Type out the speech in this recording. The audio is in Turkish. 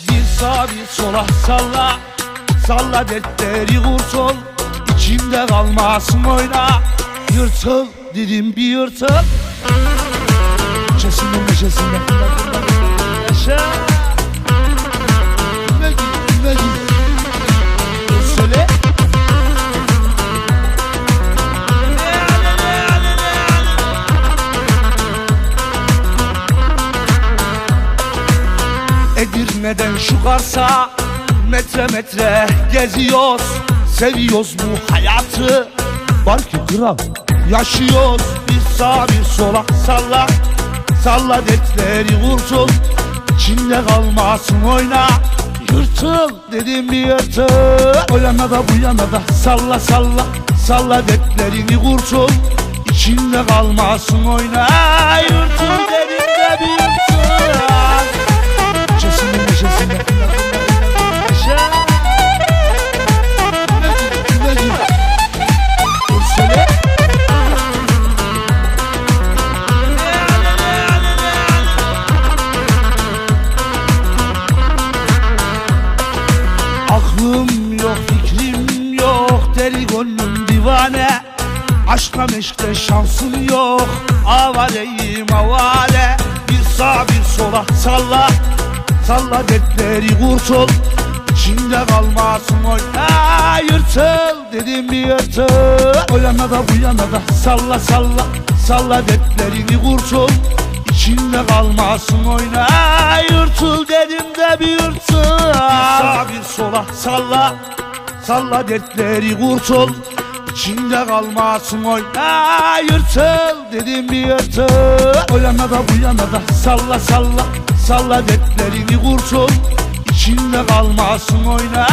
Bir sağa bir sola salla. Salla dertleri kurtul İçinde kalmasın oyna Yırtıl dedim bir yırtıl Edirne'den şu Kars'a Metre metre geziyoruz Seviyoruz bu hayatı? Var ki kral yaşıyoruz Bir sağa bir sola salla Salla dertleri kurtul İçinde kalmasın oyna Yırtıl dedim bir yırtıl. O yana da bu yana da salla salla Salla dertlerini kurtul İçinde kalmasın oyna Yırtıl Aklım yok fikrim yok deli gönlüm divane. Aşka meşkte şansım yok avareyim avare. Bir sağa bir sola salla Salla dertleri kurtul. İçinde kalmasın oyna Yırtıl dedim bir yırtıl. O yana da bu yana da salla salla Salla dertlerini kurtul. İçinde kalmasın oyna Yırtıl dedim de bir yırtıl sola salla. Salla dertleri kurtul. İçinde kalmasın oyna Yırtıl dedim bir yırtıl. O yana da bu yana da salla salla. Salla dertlerini kurtul. İçinde kalmasın oyna